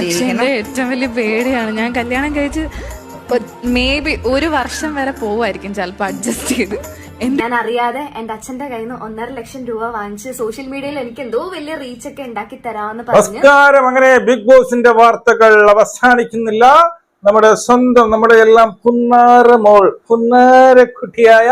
ജീവിക്കണം. എന്റെ ഏറ്റവും വലിയ പേടിയാണ് ഞാൻ കല്യാണം കഴിച്ച് മേ ബി ഒരു വർഷം വരെ പോവായിരിക്കും ചിലപ്പോ അഡ്ജസ്റ്റ് ചെയ്ത്. ഞാൻ അറിയാതെ എന്റെ അച്ഛന്റെ കയ്യിൽ നിന്ന് ഒന്നര ലക്ഷം രൂപ വാങ്ങിച്ച് സോഷ്യൽ മീഡിയയിൽ എനിക്ക് എന്തോ വലിയ റീച്ച് ഒക്കെ ഉണ്ടാക്കി തരാമെന്ന് പറഞ്ഞു നമസ്കാരം. അങ്ങനെ ബിഗ് ബോസിന്റെ വാർത്തകൾ അവസാനിക്കുന്നില്ല. നമ്മുടെ സ്വന്തം നമ്മുടെ എല്ലാം പുന്നാര മോൾ പുന്നാര കുട്ടിയായ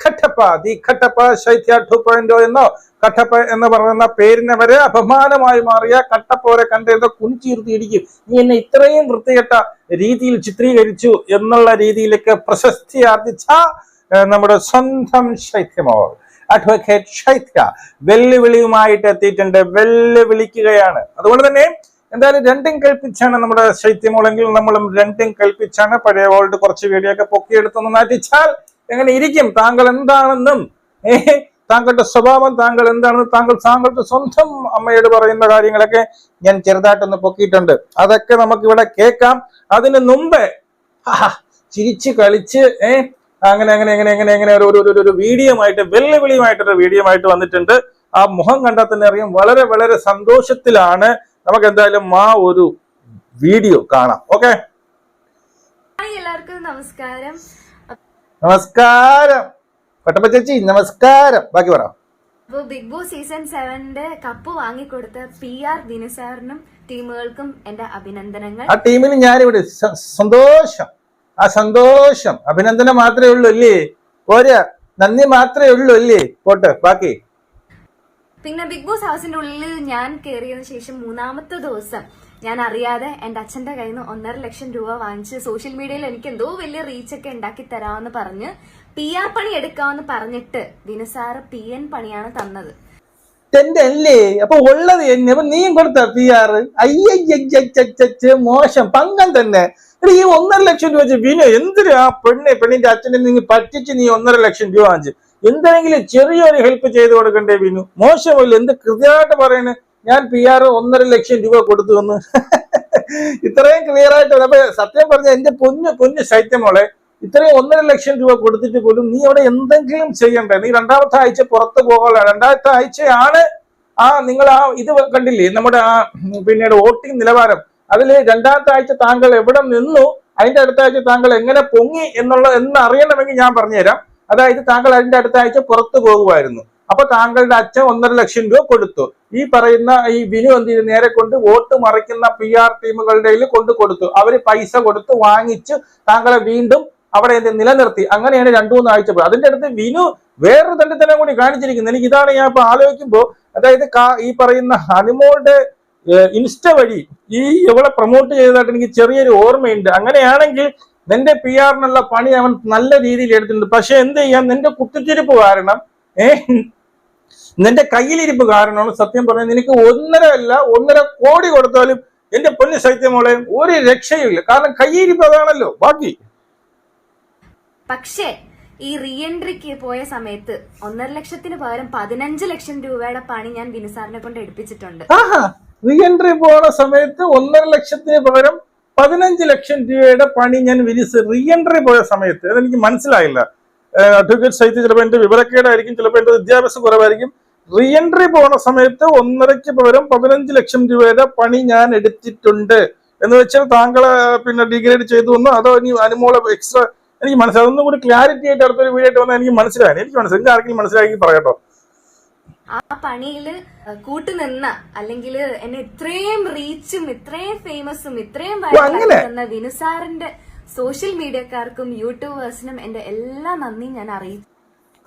ഖട്ടപ്പ the Kattappa Shaithya two point എന്നോ? കട്ടപ്പ എന്ന് പറയുന്ന പേരിനെ വരെ അപമാനമായി മാറിയ കട്ടപ്പോരെ കണ്ടിരുന്ന കുഞ്ചിരുത്തി ഇടിക്കും. നീ എന്നെ ഇത്രയും വൃത്തികെട്ട രീതിയിൽ ചിത്രീകരിച്ചു എന്നുള്ള രീതിയിലേക്ക് പ്രശസ്തി ആർജിച്ച നമ്മുടെ സ്വന്തം ശൈത്യമോ അഡ്വക്കേറ്റ് ശൈത്യ വെല്ലുവിളിയുമായിട്ട് എത്തിയിട്ടുണ്ട്. വെല്ലുവിളിക്കുകയാണ്. അതുകൊണ്ട് തന്നെ എന്തായാലും രണ്ടും കൽപ്പിച്ചാണ് നമ്മുടെ ശൈത്യമോളെങ്കിൽ നമ്മളും രണ്ടും കൽപ്പിച്ചാണ് പഴയ വേൾഡ് കുറച്ച് വീഡിയോ ഒക്കെ പൊക്കിയെടുത്തൊന്ന് നാട്ടിച്ചാൽ എങ്ങനെ ഇരിക്കും താങ്കൾ എന്താണെന്നും ഏ താങ്കളുടെ സ്വഭാവം താങ്കൾ എന്താണെന്ന് താങ്കൾ താങ്കളുടെ സ്വന്തം അമ്മയോട് പറയുന്ന കാര്യങ്ങളൊക്കെ ഞാൻ ചെറുതായിട്ടൊന്ന് പൊക്കിയിട്ടുണ്ട്. അതൊക്കെ നമുക്ക് ഇവിടെ കേൾക്കാം. അതിന് മുമ്പേ ചിരിച്ച് കളിച്ച് ഏ അങ്ങനെ അങ്ങനെ അങ്ങനെ അങ്ങനെ അങ്ങനെ ഒരു ഒരു ഒരു- വീഡിയോമായിട്ട് വെല്ലുവിളിയുമായിട്ടൊരു വീഡിയോ ആയിട്ട് വന്നിട്ടുണ്ട്. ആ മുഖം കണ്ടാൽ തന്നെ അറിയാം വളരെ വളരെ സന്തോഷത്തിലാണ് നമുക്ക് എന്തായാലും ആ ഒരു വീഡിയോ കാണാം. ഓക്കെ? എല്ലാവർക്കും നമസ്കാരം. നമസ്കാരം. പട്ടപ്പ ചേച്ചി നമസ്കാരം. ബാക്കി പറ. അപ്പോൾ ബിഗ് ബോസ് സീസൺ സെവന്റെ കപ്പ് വാങ്ങിക്കൊടുത്ത പി ആർ ദിനസാറിനും ടീമുകൾക്കും എന്റെ അഭിനന്ദനങ്ങൾ. ആ ടീമിന് ഞാനിവിടെ സ- സന്തോഷം. ആ സന്തോഷം. അഭിനന്ദനം മാത്രമേ ഉള്ളൂ അല്ലേ? പോരാ. നന്ദി മാത്രമേ ഉള്ളൂ അല്ലേ? പോട്ടെ ബാക്കി. പിന്നെ ബിഗ് ബോസ് ഹൗസിന്റെ ഉള്ളിൽ ഞാൻ കയറിയതിനു ശേഷം മൂന്നാമത്തെ ദിവസം ഞാൻ അറിയാതെ എന്റെ അച്ഛന്റെ കയ്യിൽ നിന്ന് ഒന്നര ലക്ഷം രൂപ വാങ്ങിച്ച് സോഷ്യൽ മീഡിയയിൽ എനിക്ക് എന്തോ വലിയ റീച്ച് ഒക്കെ ഉണ്ടാക്കി തരാമെന്ന് പറഞ്ഞ് പി ആർ പണി എടുക്കാമെന്ന് പറഞ്ഞിട്ട് ദിനസാറ് പി എൻ പണിയാണ് തന്നത്. എന്റെ അല്ലേ അപ്പൊ ഉള്ളത് അപ്പൊ നീയും കൊടുത്ത പി ആർ മോശം പങ്കം തന്നെ ഈ ഒന്നര ലക്ഷം രൂപ വിനു എന്തിനു ആ പെണ്ണെ പെണ്ണിന്റെ അച്ഛനെ നീ പറ്റിച്ച് നീ ഒന്നര ലക്ഷം രൂപ വാങ്ങിച്ച് എന്തെങ്കിലും ചെറിയൊരു ഹെൽപ്പ് ചെയ്ത് കൊടുക്കണ്ടേ വിനു മോശമല്ല എന്ത് കൃത്യമായിട്ട് പറയുന്നത് ഞാൻ പി ആർ ഒന്നര ലക്ഷം രൂപ കൊടുത്തു എന്ന്. ഇത്രയും ക്ലിയർ ആയിട്ട് അപ്പൊ സത്യം പറഞ്ഞ എന്റെ കുഞ്ഞു കുഞ്ഞു ശൈത്യമോളെ ഇത്രയും ഒന്നര ലക്ഷം രൂപ കൊടുത്തിട്ട് പോലും നീ അവിടെ എന്തെങ്കിലും ചെയ്യണ്ടേ? നീ രണ്ടാമത്തെ ആഴ്ച പുറത്ത് പോകാനുള്ള രണ്ടാമത്തെ ആഴ്ചയാണ് ആ നിങ്ങൾ ആ ഇത് കണ്ടില്ലേ? നമ്മുടെ ആ പിന്നീട് വോട്ടിംഗ് നിലവാരം. അതിൽ രണ്ടാമത്തെ ആഴ്ച താങ്കൾ എവിടെ നിന്നു അതിന്റെ അടുത്ത ആഴ്ച താങ്കൾ എങ്ങനെ പൊങ്ങി എന്നുള്ള എന്ന് അറിയണമെങ്കിൽ ഞാൻ പറഞ്ഞുതരാം. അതായത് താങ്കൾ അതിന്റെ അടുത്ത ആഴ്ച പുറത്തു പോകുമായിരുന്നു. അപ്പൊ താങ്കളുടെ അച്ഛൻ ഒന്നര ലക്ഷം രൂപ കൊടുത്തു. ഈ പറയുന്ന ഈ വിനു എന്ത് ചെയ്തു? നേരെ കൊണ്ട് വോട്ട് മറിക്കുന്ന പി ആർ ടീമുകളുടെ കൊണ്ട് കൊടുത്തു. അവർ പൈസ കൊടുത്ത് വാങ്ങിച്ച് താങ്കളെ വീണ്ടും അവിടെ എന്ത് നിലനിർത്തി. അങ്ങനെയാണ് രണ്ടു മൂന്ന് ആഴ്ച പോയി അതിന്റെ അടുത്ത് വിനു വേറൊരു തന്നെ കൂടി കാണിച്ചിരിക്കുന്നത് എനിക്ക് ഇതാണ് ഞാൻ ഇപ്പൊ ആലോചിക്കുമ്പോ അതായത് ഈ പറയുന്ന ഹനുമോളുടെ ഇൻസ്റ്റ വഴി ഈ ഇവളെ പ്രൊമോട്ട് ചെയ്തതായിട്ട് എനിക്ക് ചെറിയൊരു ഓർമ്മയുണ്ട്. അങ്ങനെയാണെങ്കിൽ നിന്റെ പി ആറിനുള്ള പണി അവൻ നല്ല രീതിയിൽ എടുത്തിട്ടുണ്ട്. പക്ഷെ എന്ത് ചെയ്യാം? നിന്റെ കുത്തിത്തിരിപ്പ് കാരണം ഏഹ് നിന്റെ കയ്യിലിരിപ്പ് കാരണമാണ് സത്യം പറഞ്ഞാൽ നിനക്ക് ഒന്നര അല്ല ഒന്നര കോടി കൊടുത്താലും എന്റെ പൊന്നു ശൈത്യമോളെ ഒരു രക്ഷയുമില്ല കാരണം കയ്യിരിപ്പ് അതാണല്ലോ ബാക്കി. പക്ഷേ ഈ റീഎൻട്രിക്ക് പോയ സമയത്ത് ഒന്നര ലക്ഷത്തിന് പകരം പതിനഞ്ച് ലക്ഷം രൂപയുടെ പണി ഞാൻ ബിനുസാറിനെ കൊണ്ട് എടുപ്പിച്ചിട്ടുണ്ട്. റീഎൻട്രി പോണ സമയത്ത് ഒന്നര ലക്ഷത്തിന് പകരം പതിനഞ്ച് ലക്ഷം രൂപയുടെ പണി ഞാൻ വിനിസ് റീഎൻട്രി പോയ സമയത്ത്. അതെനിക്ക് മനസ്സിലായില്ല. അഡ്വക്കേറ്റ് സൈറ്റ് ചിലപ്പോൾ എന്റെ വിവരക്കേടായിരിക്കും ചിലപ്പോൾ എന്റെ വിദ്യാഭ്യാസം കുറവായിരിക്കും. റീ എൻട്രി പോണ സമയത്ത് ഒന്നരയ്ക്ക് പകരം പതിനഞ്ച് ലക്ഷം രൂപയുടെ പണി ഞാൻ എടുത്തിട്ടുണ്ട്. എന്ന് വെച്ചാൽ താങ്കൾ പിന്നെ ഡിഗ്രേഡ് ചെയ്തു എന്നോ അതോ ഇനി അനുമോളെ എക്സ്ട്രാ എനിക്ക് മനസ്സിലായി. ഒന്നും കൂടി ക്ലാരിറ്റി ആയിട്ട് അടുത്തൊരു വീഡിയോ ആയിട്ട് വന്നാൽ എനിക്ക് മനസ്സിലായി. എനിക്ക് മനസ്സിലായി. ആർക്കെങ്കിലും മനസ്സിലാക്കി പറയട്ടോ. ആ പണിയിൽ കൂട്ടുനിന്ന അല്ലെങ്കിൽ എന്നെ ഇത്രയും റീച്ചും ഇത്രയും ഫേമസും ഇത്രയും വിനുസാറിന്റെ സോഷ്യൽ മീഡിയക്കാർക്കും യൂട്യൂബേഴ്സിനും എന്റെ എല്ലാ നന്ദിയും ഞാൻ അറിയിച്ചു.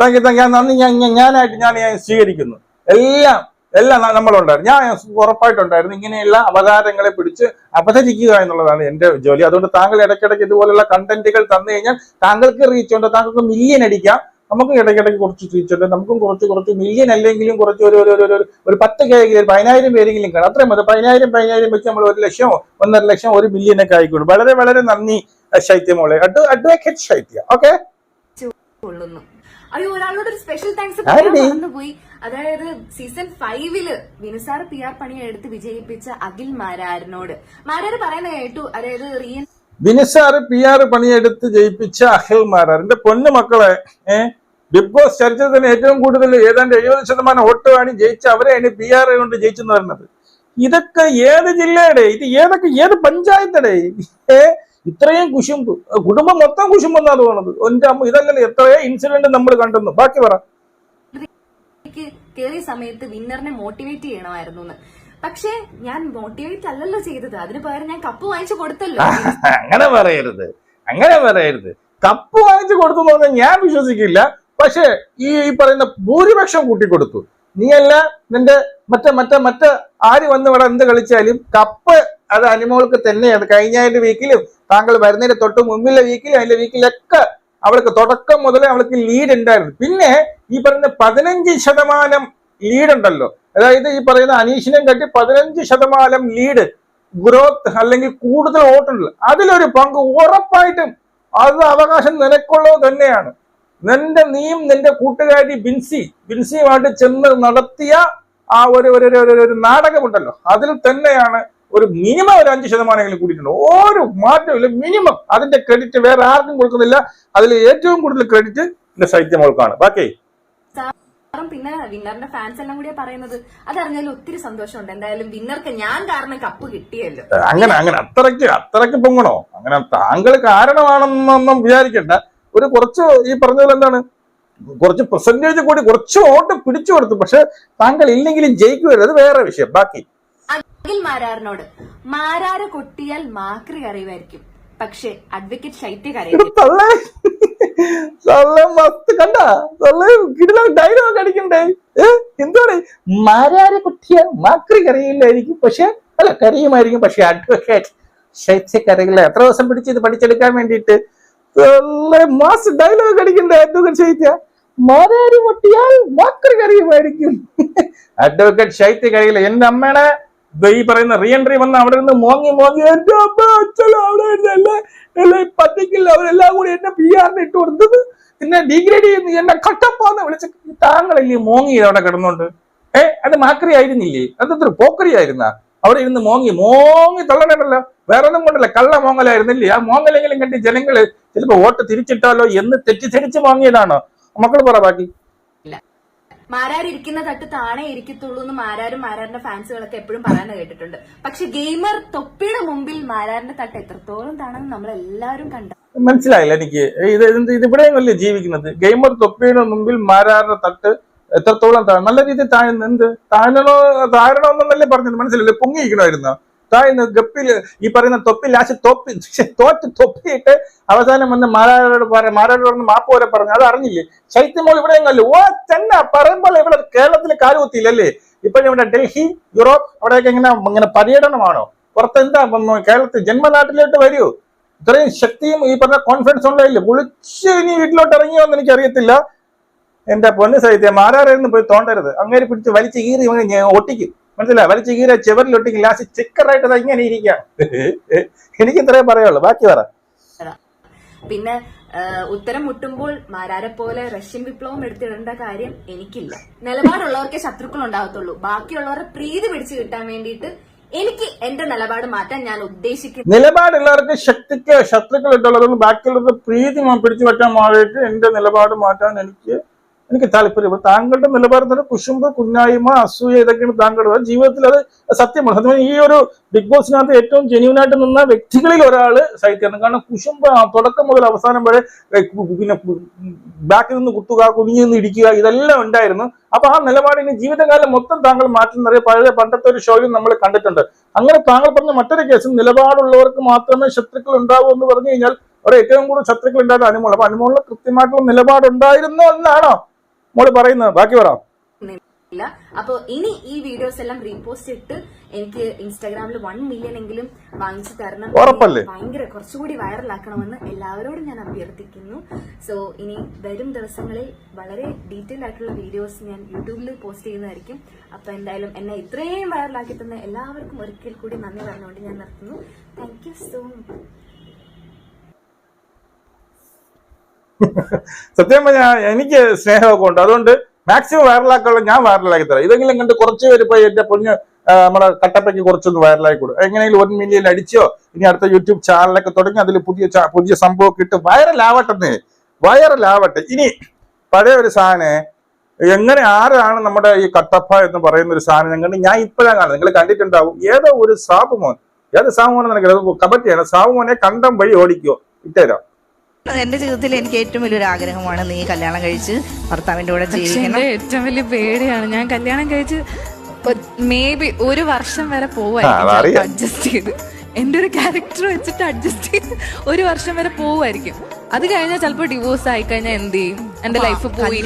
Thank you thank you. നന്ദി ഞാൻ ഞാനായിട്ട് ഞാൻ ഞാൻ സ്വീകരിക്കുന്നു. എല്ലാം എല്ലാം നമ്മളുണ്ടായിരുന്നു. ഞാൻ ഉറപ്പായിട്ടുണ്ടായിരുന്നു ഇങ്ങനെയുള്ള അവതാരങ്ങളെ പിടിച്ച് അപഹരിക്കുക എന്നുള്ളതാണ് എന്റെ ജോലി. അതുകൊണ്ട് താങ്കൾ ഇടയ്ക്കിടയ്ക്ക് ഇതുപോലുള്ള കണ്ടന്റുകൾ തന്നു കഴിഞ്ഞാൽ താങ്കൾക്ക് റീച്ച് ഉണ്ട്. താങ്കൾക്ക് മില്യൻ അടിക്കാം. നമുക്കും ഇടയ്ക്കിടയ്ക്ക് കുറച്ച് റീച്ച് ഉണ്ട്. നമുക്കും കുറച്ച് കുറച്ച് മില്യൻ അല്ലെങ്കിലും കുറച്ച് ഒരു ഒരു ഒരു- ഒരു പത്ത് കേങ്കിലും പതിനായിരം പേരെങ്കിലും കാണാം. അത്രയും മതി. പതിനായിരം പതിനായിരം വെച്ച് നമ്മൾ ഒരു ലക്ഷം ഒന്നര ലക്ഷം ഒരു മില്യനൊക്കെ ആയിക്കോളും. വളരെ വളരെ നന്ദി. ശൈത്യമോളെ അഡ്വ അഡ്വക്കേറ്റ് ശൈത്യ. ഓക്കെ അയ്യോ ഒരാളോട് ഒരു സ്പെഷ്യൽ താങ്ക്സ്? മറന്നുപോയി. അതായത് സീസൺ ഫൈവിൽ വിനുസാർ പി ആർ പണി എടുത്ത് വിജയിപ്പിച്ച അഖിൽ മാരാരനോട്. മാരാർ പറയുന്ന കേട്ടു. അതായത് റിയൻ വിനുസാർ പി ആർ പണിയെടുത്ത് ജയിപ്പിച്ച അഖിൽ മാരാറിന്റെ പൊന്നു മക്കളെ ഏഹ് ബിഗ് ബോസ് ചരിത്രത്തിന് ഏറ്റവും കൂടുതൽ ഏതാണ്ട് എഴുപത് ശതമാനം വോട്ട് വാങ്ങി ജയിച്ച അവരെയാണ് പി ആർ കൊണ്ട് ജയിച്ചെന്ന് പറയുന്നത്. ഇതൊക്കെ ഏത് ജില്ലയുടെ ഇത് ഏതൊക്കെ ഏത് പഞ്ചായത്തടേ ഇത്രയും കുശുമ്പ് കുടുംബം മൊത്തം കുശുമ്പെന്നാണ് തോന്നുന്നത്. എന്റെ അമ്മ ഇതല്ലല്ലോ എത്രയോ ഇൻസിഡന്റ് നമ്മൾ കണ്ടെന്നു. ബാക്കി പറ. കയറിയ സമയത്ത് വിന്നറിനെ മോട്ടിവേറ്റ് ചെയ്യണമായിരുന്നു പക്ഷേ ഞാൻ മോട്ടിവേറ്റ് അല്ലല്ലോ ചെയ്തത്. അതിന് പകരം ഞാൻ കപ്പ് വാങ്ങിച്ചു കൊടുത്തല്ലോ. അങ്ങനെ പറയരുത്. അങ്ങനെ പറയരുത്. കപ്പ് വാങ്ങിച്ചു കൊടുത്തു എന്ന് പറഞ്ഞാൽ ഞാൻ വിശ്വസിക്കില്ല. പക്ഷേ ഈ ഈ പറയുന്ന ഭൂരിപക്ഷം കൂട്ടിക്കൊടുത്തു. നീയല്ല നിന്റെ മറ്റേ മറ്റേ മറ്റേ ആര് വന്ന് ഇവിടെ എന്ത് കളിച്ചാലും കപ്പ് അത് അനിമോൾക്ക് തന്നെയാണ്. കഴിഞ്ഞ അതിന്റെ വീക്കിലും താങ്കൾ വരുന്നതിന്റെ തൊട്ട് മുമ്പിലെ വീക്കിലും അതിന്റെ വീക്കിലൊക്കെ അവൾക്ക് തുടക്കം മുതലേ അവൾക്ക് ലീഡ് ഉണ്ടായിരുന്നു. പിന്നെ ഈ പറയുന്ന പതിനഞ്ച് ശതമാനം ലീഡ് ഉണ്ടല്ലോ. അതായത് ഈ പറയുന്ന അനീഷിനെയും കട്ടി പതിനഞ്ച് ശതമാനം ലീഡ് ഗ്രോത്ത് അല്ലെങ്കിൽ കൂടുതൽ വോട്ടുണ്ടല്ലോ അതിലൊരു പങ്ക് ഉറപ്പായിട്ടും അത് അവകാശം നിനക്കുള്ളത് തന്നെയാണ്. നിന്റെ നീയും നിന്റെ കൂട്ടുകാരി ബിൻസി ബിൻസിയുമായിട്ട് ചെന്ന് നടത്തിയ ആ ഒരു ഒരു നാടകമുണ്ടല്ലോ. അതിൽ തന്നെയാണ് ഒരു മിനിമം ഒരു അഞ്ച് ശതമാനമെങ്കിലും കൂടിയിട്ടുണ്ട്. ഒരു മാറ്റമില്ല. മിനിമം അതിന്റെ ക്രെഡിറ്റ് വേറെ ആർക്കും കൊടുക്കുന്നില്ല. അതിൽ ഏറ്റവും കൂടുതൽ ക്രെഡിറ്റ് എന്റെ ശൈത്യമോൾക്കാണ് ബാക്കി? പിന്നെ വിന്നറിന്റെ ഫാൻസ് എല്ലാം കൂടിയാ പറയുന്നത്. അതറിഞ്ഞാലും ഒത്തിരി സന്തോഷമുണ്ട്. എന്തായാലും വിന്നർക്ക് ഞാൻ കാരണം കപ്പ് കിട്ടിയല്ലോ. അങ്ങനെ അങ്ങനെ. അത്രയ്ക്ക് അത്രയ്ക്ക് പൊങ്ങണോ? അങ്ങനെ താങ്കൾ കാരണമാണെന്നൊന്നും വിചാരിക്കണ്ട. ഒരു കുറച്ച് ഈ പറഞ്ഞ പോലെ എന്താണ്? കുറച്ച് പെർസെന്റേജ് കൂടി കുറച്ച് വോട്ട് പിടിച്ചു കൊടുത്തു. പക്ഷെ താങ്കൾ ഇല്ലെങ്കിലും ജയിക്കുമല്ലോ. അത് വേറെ വിഷയം. ബാക്കി? അഖിൽ മാരാറിനോട് മാരാറ് കൊട്ടിയാൽ മാക്രി കറിയുമായിരിക്കും. പക്ഷെ അഡ്വക്കേറ്റ് ശൈത്യ ഡയലോഗ് അടിക്കണ്ടേ? എന്താണ് മാരാരെ കുട്ടിയ മാക്രി കറിയില്ലായിരിക്കും. പക്ഷെ അല്ല കരയുമായിരിക്കും പക്ഷെ അഡ്വക്കേറ്റ് ശൈത്യ എത്ര ദിവസം പിടിച്ച് ഇത് പഠിച്ചെടുക്കാൻ വേണ്ടിട്ട് മാസ് ഡയലോഗ് അടിക്കണ്ടേ അഡ്വക്കേറ്റ് ശൈത്യ? മാരാരി പൊട്ടിയാൽ മാക്രി കറിയുമായിരിക്കും. അഡ്വക്കേറ്റ് ശൈത്യ കരയില്ല എന്റെ അമ്മയുടെ ഈ പറയുന്ന റീ എൻട്രി വന്ന് അവിടെ നിന്ന് മോങ്ങി മോങ്ങി എന്റെ അമ്മ അച്ഛൻ അവിടെ എന്നെ പറ്റിക്കില്ല. അവരെല്ലാം കൂടി എന്നെ പി ആറിന് ഇട്ട് കൊടുത്തത്. പിന്നെ ഡിഗ്രേഡ് ചെയ്യുന്നു. എന്നെ കട്ടപ്പാന്ന് വിളിച്ച താങ്കളല്ലേ മോങ്ങി അവിടെ കിടന്നുണ്ട് ഏ അത് മാക്രി ആയിരുന്നില്ലേ? അതൊരു പോക്കറി ആയിരുന്ന? അവിടെ ഇരുന്ന് മോങ്ങി മോങ്ങി തള്ളണല്ലോ വേറെ ഒന്നും കൊണ്ടല്ല കള്ള മോങ്ങലായിരുന്നില്ലേ? ആ മോങ്ങലെങ്കിലും കണ്ടി ജനങ്ങൾ ചിലപ്പോ വോട്ട് തിരിച്ചിട്ടാലോ എന്ന് തെറ്റിദ്ധരിച്ച് മോങ്ങിയതാണോ? മക്കൾ പറ ബാക്കി. മാരാർ ഇരിക്കുന്ന തട്ട് താണേ ഇരിക്കത്തുള്ളൂ എന്ന് മാരാരും മാരാറിന്റെ ഫാൻസുകളൊക്കെ എപ്പോഴും പറയാൻ കേട്ടിട്ടുണ്ട്. പക്ഷെ ഗെയിമർ തൊപ്പിയുടെ മുമ്പിൽ മാരാറിന്റെ തട്ട് എത്രത്തോളം താണെന്ന് നമ്മൾ എല്ലാവരും കണ്ടു. മനസ്സിലായില്ല എനിക്ക്. ഇത് ഇത് ഇതിവിടെയും അല്ലേ ജീവിക്കുന്നത്? ഗെയിമർ തൊപ്പിയുടെ മുമ്പിൽ മാരാറിന്റെ തട്ട് എത്രത്തോളം താഴെ നല്ല രീതിയിൽ താഴ്ന്നു എന്ത്? താഴണോ താഴണമെന്നല്ലേ പറഞ്ഞത്? മനസ്സിലല്ലേ പൊങ്ങിയിരിക്കണമായിരുന്നു. താഴ്ന്ന് ഗപ്പിൽ ഈ പറയുന്ന തൊപ്പി ലാസ്റ്റ് തൊപ്പി തോറ്റ് തൊപ്പിയിട്ട് അവസാനം വന്ന് മാരാരോട് പറയാം മാരാരോട് മാപ്പ് വരെ പറഞ്ഞു. അത് അറിഞ്ഞില്ലേ? ശൈത്യമോൾ ഇവിടെ കല്ലു ഓ തന്നെ പറയുമ്പോൾ ഇവിടെ കേരളത്തിൽ കാലുകുത്തിയില്ലല്ലേ ഇപ്പൊ ഇവിടെ ഡൽഹി യൂറോപ്പ് അവിടെയൊക്കെ ഇങ്ങനെ ഇങ്ങനെ പര്യടനമാണോ? പുറത്ത് എന്താ കേരളത്തിൽ ജന്മനാട്ടിലോട്ട് വരൂ? ഇത്രയും ശക്തിയും ഈ പറഞ്ഞ കോൺഫിഡൻസ് ഉണ്ടായില്ലേ വിളിച്ച് ഇനി വീട്ടിലോട്ട് ഇറങ്ങിയോ എന്ന് എനിക്ക് അറിയത്തില്ല എന്റെ പൊന്ന് സൈത്യം മാരാറായിരുന്നു പോയി തോണ്ടരുത്. അങ്ങേര് പിടിച്ച് വലിച്ച് കീറി ഒട്ടിക്കും മനസ്സിലായി? വലിച്ച് കീറി ചെവരിൽ ഒട്ടിക്കും ലാസ്റ്റ് ചിക്കറായിട്ട് അത് ഇങ്ങനെ ഇരിക്കാം. എനിക്ക് ഇത്രേ പറയുള്ളൂ. ബാക്കി പറ. പിന്നെ ഉത്തരം മുട്ടുമ്പോൾ മാരാരെ പോലെ റഷ്യൻ വിപ്ലവം എടുത്തിടേണ്ട കാര്യം എനിക്കില്ല. നിലപാടുള്ളവർക്കേ ശത്രുക്കൾ ഉണ്ടാകത്തുള്ളൂ. ബാക്കിയുള്ളവരെ പ്രീതി പിടിച്ചു കിട്ടാൻ വേണ്ടിയിട്ട് എനിക്ക് എന്റെ നിലപാട് മാറ്റാൻ ഞാൻ ഉദ്ദേശിക്കുന്നു. നിലപാടുള്ളവർക്ക് ശക്തിക്ക് ശത്രുക്കൾ ഇട്ടുള്ളതുകൊണ്ട് ബാക്കിയുള്ളവർക്ക് പ്രീതി പിടിച്ചു വെക്കാൻ മാറിയിട്ട് എന്റെ നിലപാട് മാറ്റാൻ എനിക്ക് എനിക്ക് താല്പര്യം താങ്കളുടെ നിലപാട് തന്നെ കുശുമ്പ് കുഞ്ഞായ്മ അസൂയ ഇതൊക്കെയാണ് താങ്കളുടെ ജീവിതത്തിൽ അത് സത്യമാണ്. സത്യം ഈ ഒരു ബിഗ് ബോസിനകത്ത് ഏറ്റവും ജെന്യൂൻ ആയിട്ട് നിന്ന വ്യക്തികളിൽ ഒരാൾ സഹിത്യാണ് കാരണം കുശുമ്പ് തുടക്കം മുതൽ അവസാനം വരെ പിന്നെ ബാക്കിൽ നിന്ന് കുത്തുക കുനിഞ്ഞു നിന്ന് ഇടിക്കുക ഇതെല്ലാം ഉണ്ടായിരുന്നു. അപ്പൊ ആ നിലപാടിന് ജീവിതകാലം മൊത്തം താങ്കൾ മാറ്റുന്നറിയ പഴയ പണ്ടത്തെ ഒരു ഷോയിൽ നമ്മൾ കണ്ടിട്ടുണ്ട്. അങ്ങനെ താങ്കൾ പറഞ്ഞ മറ്റൊരു കേസ് നിലപാടുള്ളവർക്ക് മാത്രമേ ശത്രുക്കൾ ഉണ്ടാവൂ എന്ന് പറഞ്ഞു കഴിഞ്ഞാൽ അവിടെ ഏറ്റവും കൂടുതൽ ശത്രുക്കൾ ഉണ്ടായത് അനുമോൾ. അപ്പൊ അനുമോളിന് കൃത്യമായിട്ടുള്ള നിലപാടുണ്ടായിരുന്നു എന്നാണോ? മോൾ പറയുന്നത് ബാക്കി പറ. ഇല്ല. അപ്പൊ ഇനി ഈ വീഡിയോസ് എല്ലാം റീപോസ്റ്റ് ഇട്ട് എനിക്ക് ഇൻസ്റ്റാഗ്രാമിൽ വൺ മില്യൺ എങ്കിലും വാങ്ങിച്ചു തരണം ഉറപ്പല്ലേ? ഭയങ്കര കുറച്ചുകൂടി വൈറലാക്കണമെന്ന് എല്ലാവരോടും ഞാൻ അഭ്യർത്ഥിക്കുന്നു. സോ ഇനി വരും ദിവസങ്ങളിൽ വളരെ ഡീറ്റെയിൽ ആയിട്ടുള്ള വീഡിയോസ് ഞാൻ യൂട്യൂബിൽ പോസ്റ്റ് ചെയ്യുന്നതായിരിക്കും. അപ്പൊ എന്തായാലും എന്നെ ഇത്രയും വൈറലാക്കി തന്ന എല്ലാവർക്കും ഒരിക്കൽ കൂടി നന്ദി പറഞ്ഞുകൊണ്ട് ഞാൻ നിർത്തുന്നു. താങ്ക് യു സോ മച്ച് സത്യം പറഞ്ഞാൽ എനിക്ക് സ്നേഹമൊക്കെ ഉണ്ട്. അതുകൊണ്ട് മാക്സിമം വൈറലാക്കാനുള്ള ഞാൻ വൈറലാക്കി തരാം. ഇതെങ്കിലും കണ്ട് കുറച്ച് പേര് പോയി എന്റെ പൊഞ്ഞ് നമ്മുടെ കട്ടപ്പയ്ക്ക് കുറച്ചൊന്ന് വൈറലായി കൊടുക്കും എങ്ങനെയെങ്കിലും ഒരു മില്യൻ അടിച്ചോ ഇനി അടുത്ത യൂട്യൂബ് ചാനലൊക്കെ തുടങ്ങി അതിൽ പുതിയ പുതിയ സംഭവം ഇട്ട് വൈറലാവട്ടെ വൈറലാവട്ടെ ഇനി പഴയ ഒരു സാധനം എങ്ങനെ ആരാണ് നമ്മുടെ ഈ കട്ടപ്പ എന്ന് പറയുന്ന ഒരു സാധനം ഞങ്ങൾ ഞാൻ ഇപ്പോഴാണ് കാണുന്നത്. നിങ്ങൾ കണ്ടിട്ടുണ്ടാവും. ഏതോ ഒരു സാബുമോൻ. ഏത് സാബുമോൻ എനിക്ക് കബറ്റിയാണ് സാബുമോനെ കണ്ടം വഴി ഓടിക്കോ. ഇട്ടേരാം. എന്റെ ജീവിതത്തിൽ എനിക്ക് ഏറ്റവും വലിയൊരു ആഗ്രഹമാണ് നീ കല്യാണം കഴിച്ച് ഭർത്താവിന്റെ കൂടെ ജീവിക്കണം. എന്റെ ഏറ്റവും വലിയ പേടിയാണ്. ഞാൻ കല്യാണം കഴിച്ച് മേ ബി ഒരു വർഷം വരെ പോവായിരിക്കും അഡ്ജസ്റ്റ് ചെയ്ത്. എന്റെ ഒരു ക്യാരക്ടർ വെച്ചിട്ട് അഡ്ജസ്റ്റ് ചെയ്ത് ഒരു വർഷം വരെ പോവായിരിക്കും. അത് കഴിഞ്ഞാൽ ചിലപ്പോൾ ഡിവോഴ്സ് ആയി കഴിഞ്ഞാൽ എന്ത് ചെയ്യും? എന്റെ ലൈഫ് പോയി.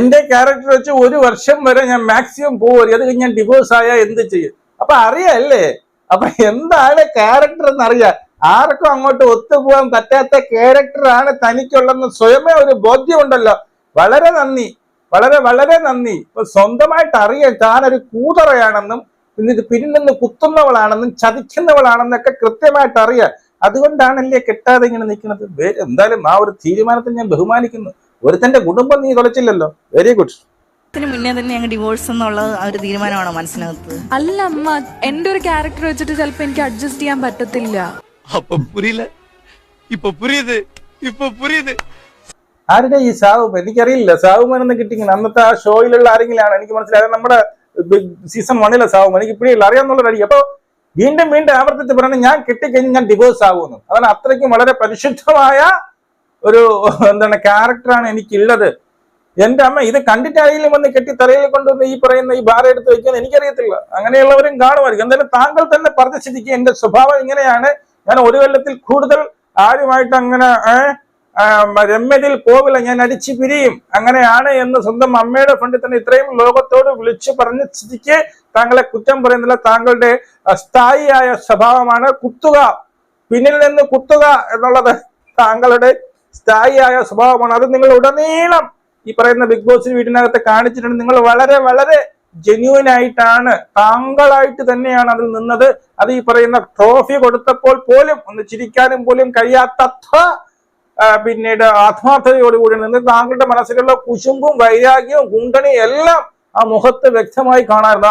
എന്റെ ക്യാരക്ടർ വെച്ച് ഒരു വർഷം വരെ ഞാൻ മാക്സിമം പോവുമായിരിക്കും അത് കഴിഞ്ഞാൽ ഞാൻ ഡിവോഴ്സ് ആയാൽ എന്ത് ചെയ്യും? അപ്പൊ അറിയല്ലേ അപ്പൊ എന്താണ് ക്യാരക്ടർ എന്ന് അറിയാം ആർക്കും അങ്ങോട്ട് ഒത്തുപോകാൻ പറ്റാത്ത ക്യാരക്ടറാണ് തനിക്കുള്ളതെന്ന് സ്വയമേ ഒരു ബോധ്യമുണ്ടല്ലോ. വളരെ നന്ദി. വളരെ വളരെ നന്ദി. ഇപ്പൊ സ്വന്തമായിട്ട് അറിയാൻ താനൊരു കൂതറയാണെന്നും പിന്നീട് പിന്നിൽ കുത്തുന്നവളാണെന്നും ചതിക്കുന്നവളാണെന്നൊക്കെ കൃത്യമായിട്ട് അറിയാം അതുകൊണ്ടാണല്ലേ കെട്ടാതെ ഇങ്ങനെ നിൽക്കുന്നത്? എന്തായാലും ആ ഒരു തീരുമാനത്തെ ഞാൻ ബഹുമാനിക്കുന്നു. ഒരുത്തന്റെ കുടുംബം നീ തുളച്ചില്ലല്ലോ വെരി ഗുഡ് മുന്നേ തന്നെ ഞങ്ങൾ ഡിവോഴ്സ് എന്നുള്ള ഒരു തീരുമാനമാണോ മനസ്സിനകത്ത്? അല്ല അമ്മ. എന്റെ ഒരു ക്യാരക്ടർ വെച്ചിട്ട് ചിലപ്പോ എനിക്ക് അഡ്ജസ്റ്റ് ചെയ്യാൻ പറ്റത്തില്ല. அப்ப புரியல இப்ப புரியுது இப்ப புரியுது ആരുടെ ഈ സാവുമൻ എനിക്കറിയില്ല സാവുമൻ എന്ന് കിട്ടിങ്ങനെ അന്നത്തെ ആ ഷോയിലുള്ള ആരെങ്കിലാണ് എനിക്ക് മനസ്സിലായത് നമ്മുടെ സീസൺ വണ്ണിലെ സാവുമൻ എനിക്ക് ഇപ്പോഴില്ല അറിയാന്നുള്ള അടി അപ്പൊ വീണ്ടും വീണ്ടും ആവർത്തിച്ച് പറയണം ഞാൻ കിട്ടിക്കഴിഞ്ഞ് ഞാൻ ഡിവോഴ്സ് ആകുമെന്ന് അതാണ് അത്രയ്ക്കും വളരെ പരിശുദ്ധമായ ഒരു എന്താണ് ക്യാരക്ടറാണ് എനിക്കുള്ളത് എന്റെ അമ്മ ഇത് കണ്ടിട്ടാരെങ്കിലും വന്ന് കെട്ടി തലയിൽ കൊണ്ടുവന്ന് ഈ പറയുന്ന ഈ ഭാരം എടുത്ത് വെക്കുന്നത് എനിക്കറിയത്തില്ല അങ്ങനെയുള്ളവരും കാണുമായിരിക്കും എന്തായാലും താങ്കൾ തന്നെ പറഞ്ഞ സ്ഥിതിക്ക് എന്റെ സ്വഭാവം ഇങ്ങനെയാണ് ഞാൻ ഒരു കൊല്ലത്തിൽ കൂടുതൽ ആരുമായിട്ട് അങ്ങനെ രമ്യതിൽ കോവില ഞാൻ അടിച്ചു പിരിയും. അങ്ങനെയാണ് എന്ന് സ്വന്തം അമ്മയുടെ ഫ്രണ്ടിൽ തന്നെ ഇത്രയും ലോകത്തോട് വിളിച്ചു പറഞ്ഞ സ്ഥിതിക്ക് താങ്കളെ കുറ്റം പറയുന്നില്ല. താങ്കളുടെ സ്ഥായിയായ സ്വഭാവമാണ് കുത്തുക. പിന്നിൽ നിന്ന് കുത്തുക എന്നുള്ളത് താങ്കളുടെ സ്ഥായിയായ സ്വഭാവമാണ്. അത് നിങ്ങൾ ഉടനീളം ഈ പറയുന്ന ബിഗ് ബോസ് വീടിനകത്ത് കാണിച്ചിട്ടുണ്ട്. നിങ്ങൾ വളരെ വളരെ ജെന്യൂൻ ആയിട്ടാണ് താങ്കളായിട്ട് തന്നെയാണ് അതിൽ നിന്നത്. അത് ഈ പറയുന്ന ട്രോഫി കൊടുത്തപ്പോൾ പോലും ഒന്ന് ചിരിക്കാനും പോലും കഴിയാത്തത്ര പിന്നീട് ആത്മാർത്ഥതയോടുകൂടി നിന്ന് താങ്കളുടെ മനസ്സിലുള്ള കുശുമ്പും വൈരാഗ്യവും കുണ്ടണിയും എല്ലാം ആ മുഖത്ത് വ്യക്തമായി കാണാറുണ്ട്.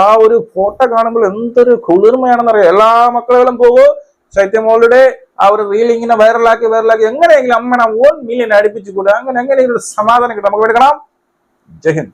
ആ ഒരു ഫോട്ടോ കാണുമ്പോൾ എന്തൊരു കുളിർമയാണെന്നറിയാം. എല്ലാ മക്കളുകളും പോകൂ. ശൈത്യമോളുടെ ആ ഒരു റീൽ ഇങ്ങനെ വൈറലാക്കി വൈറലാക്കി. എങ്ങനെയെങ്കിലും അമ്മനെ ഓൺ മില്യൻ അടുപ്പിച്ചു കൂടുക അങ്ങനെ എങ്ങനെയെങ്കിലും ഒരു സമാധാനം കിട്ടും. നമുക്ക് എടുക്കണം ജയ്